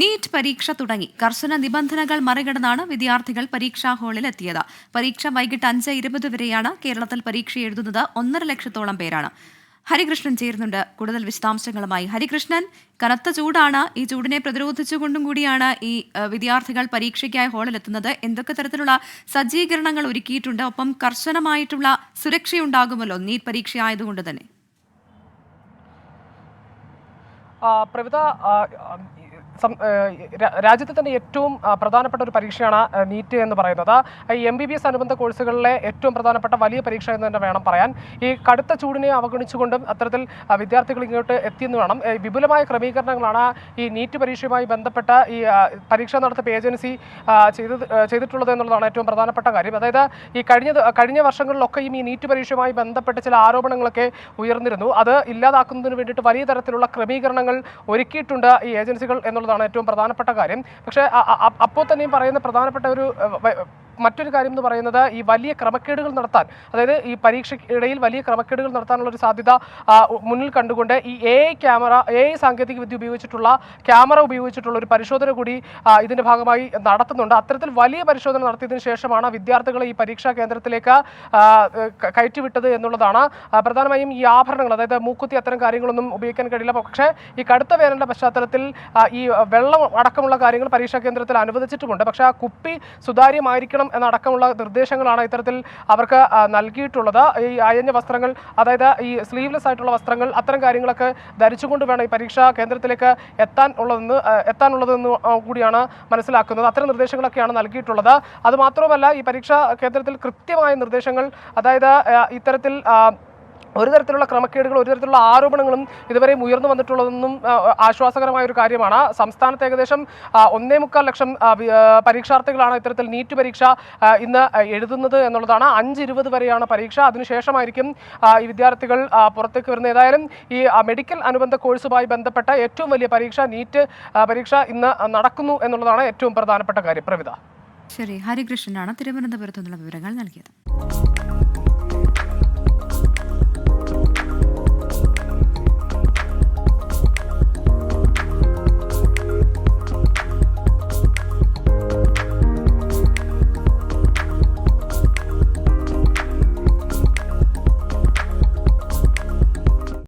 NEET പരീക്ഷ തുടങ്ങി. കർശന നിബന്ധനകൾ മറികടന്നാണ് വിദ്യാർത്ഥികൾ പരീക്ഷാ ഹാളിൽ എത്തിയത്. പരീക്ഷ വൈകിട്ട് അഞ്ച് ഇരുപത് വരെയാണ് കേരളത്തിൽ പരീക്ഷ എഴുതുന്നത്. ഒന്നര ലക്ഷത്തോളം പേരാണ്. ഹരികൃഷ്ണൻ ചേരുന്നുണ്ട്. കൂടുതൽ വിശദാംശങ്ങളുമായി ഹരികൃഷ്ണൻ. കനത്ത ചൂടാണ്. ഈ ചൂടിനെ പ്രതിരോധിച്ചുകൊണ്ടും കൂടിയാണ് ഈ വിദ്യാർത്ഥികൾ പരീക്ഷയ്ക്കായി ഹാളിലെത്തുന്നത് എന്തൊക്കെ തരത്തിലുള്ള സജ്ജീകരണങ്ങൾ ഒരുക്കിയിട്ടുണ്ട്? ഒപ്പം കർശനമായിട്ടുള്ള സുരക്ഷയുണ്ടാകുമല്ലോ നീറ്റ് പരീക്ഷ ആയതുകൊണ്ട് തന്നെ. പ്രവിത രാജ്യത്തെ തന്നെ ഏറ്റവും പ്രധാനപ്പെട്ട ഒരു പരീക്ഷയാണ് നീറ്റ് എന്ന് പറയുന്നത്. ഈ എം ബി ബി എസ് അനുബന്ധ കോഴ്സുകളിലെ ഏറ്റവും പ്രധാനപ്പെട്ട വലിയ പരീക്ഷ എന്ന് തന്നെ വേണം പറയാൻ. ഈ കടുത്ത ചൂടിനെ അവഗണിച്ചുകൊണ്ടും അത്തരത്തിൽ വിദ്യാർത്ഥികൾ ഇങ്ങോട്ട് എത്തിയെന്ന് വേണം. വിപുലമായ ക്രമീകരണങ്ങളാണ് ഈ നീറ്റ് പരീക്ഷയുമായി ബന്ധപ്പെട്ട ഈ പരീക്ഷ നടത്തിപ്പ് ഏജൻസി ചെയ്ത് ചെയ്തിട്ടുള്ളത് എന്നുള്ളതാണ് ഏറ്റവും പ്രധാനപ്പെട്ട കാര്യം. അതായത് ഈ കഴിഞ്ഞ കഴിഞ്ഞ വർഷങ്ങളിലൊക്കെ ഈ നീറ്റ് പരീക്ഷയുമായി ബന്ധപ്പെട്ട് ചില ആരോപണങ്ങളൊക്കെ ഉയർന്നിരുന്നു. അത് ഇല്ലാതാക്കുന്നതിന് വേണ്ടിയിട്ട് വലിയ തരത്തിലുള്ള ക്രമീകരണങ്ങൾ ഒരുക്കിയിട്ടുണ്ട് ഈ ഏജൻസികൾ എന്നുള്ളതാണ് ഏറ്റവും പ്രധാനപ്പെട്ട കാര്യം. പക്ഷേ അപ്പോൾ തന്നെയും പറയുന്ന പ്രധാനപ്പെട്ട ഒരു മറ്റൊരു കാര്യം എന്ന് പറയുന്നത് ഈ വലിയ ക്രമക്കേടുകൾ നടത്താൻ അതായത് ഈ പരീക്ഷയ്ക്കിടയിൽ വലിയ ക്രമക്കേടുകൾ നടത്താനുള്ള ഒരു സാധ്യത മുന്നിൽ കണ്ടുകൊണ്ട് ഈ എ ക്യാമറ എ സാങ്കേതിക വിദ്യ ഉപയോഗിച്ചിട്ടുള്ള ക്യാമറ ഉപയോഗിച്ചിട്ടുള്ള ഒരു പരിശോധന കൂടി ഇതിന്റെ ഭാഗമായി നടത്തുന്നുണ്ട്. അത്തരത്തിൽ വലിയ പരിശോധന നടത്തിയതിനു ശേഷമാണ് വിദ്യാർത്ഥികളെ ഈ പരീക്ഷാ കേന്ദ്രത്തിലേക്ക് കയറ്റിവിട്ടത് എന്നുള്ളതാണ്. പ്രധാനമായും ഈ ആഭരണങ്ങൾ അതായത് മൂക്കുത്തി അത്തരം കാര്യങ്ങളൊന്നും ഉപയോഗിക്കാൻ കഴിയില്ല. പക്ഷേ ഈ കടുത്ത വേനലിന്റെ പശ്ചാത്തലത്തിൽ ഈ വെള്ളം അടക്കമുള്ള കാര്യങ്ങൾ പരീക്ഷാ കേന്ദ്രത്തിൽ അനുവദിച്ചിട്ടുമുണ്ട്. പക്ഷേ ആ കുപ്പി സുതാര്യമായിരിക്കണം എന്നടക്കമുള്ള നിർദ്ദേശങ്ങളാണ് ഇത്തരത്തിൽ അവർക്ക് നൽകിയിട്ടുള്ളത്. ഈ അയഞ്ഞ വസ്ത്രങ്ങൾ അതായത് ഈ സ്ലീവ്ലെസ് ആയിട്ടുള്ള വസ്ത്രങ്ങൾ അത്തരം കാര്യങ്ങളൊക്കെ ധരിച്ചുകൊണ്ട് വേണം ഈ പരീക്ഷാ കേന്ദ്രത്തിലേക്ക് എത്താൻ ഉള്ളതെന്ന് എത്താനുള്ളതെന്ന് കൂടിയാണ് മനസ്സിലാക്കുന്നത്. അത്തരം നിർദ്ദേശങ്ങളൊക്കെയാണ് നൽകിയിട്ടുള്ളത്. അതുമാത്രവുമല്ല ഈ പരീക്ഷാ കേന്ദ്രത്തിൽ കൃത്യമായ നിർദ്ദേശങ്ങൾ അതായത് ഇത്തരത്തിൽ ഒരു തരത്തിലുള്ള ക്രമക്കേടുകളും ഒരു തരത്തിലുള്ള ആരോപണങ്ങളും ഇതുവരെയും ഉയർന്നു വന്നിട്ടുള്ളതെന്നും ആശ്വാസകരമായ ഒരു കാര്യമാണ്. സംസ്ഥാനത്ത് ഏകദേശം ഒന്നേ മുക്കാൽ ലക്ഷം പരീക്ഷാർത്ഥികളാണ് ഇത്തരത്തിൽ നീറ്റ് പരീക്ഷ ഇന്ന് എഴുതുന്നത് എന്നുള്ളതാണ്. അഞ്ച് ഇരുപത് വരെയാണ് പരീക്ഷ. അതിനുശേഷമായിരിക്കും ഈ വിദ്യാർത്ഥികൾ പുറത്തേക്ക് വരുന്നത്. ഏതായാലും ഈ മെഡിക്കൽ അനുബന്ധ കോഴ്സുമായി ബന്ധപ്പെട്ട ഏറ്റവും വലിയ പരീക്ഷ നീറ്റ് പരീക്ഷ ഇന്ന് നടക്കുന്നു എന്നുള്ളതാണ് ഏറ്റവും പ്രധാനപ്പെട്ട കാര്യം. പ്രവിത. ശരി. ഹരികൃഷ്ണനാണ് തിരുവനന്തപുരത്തു നിന്നുള്ള വിവരങ്ങൾ നൽകിയത്.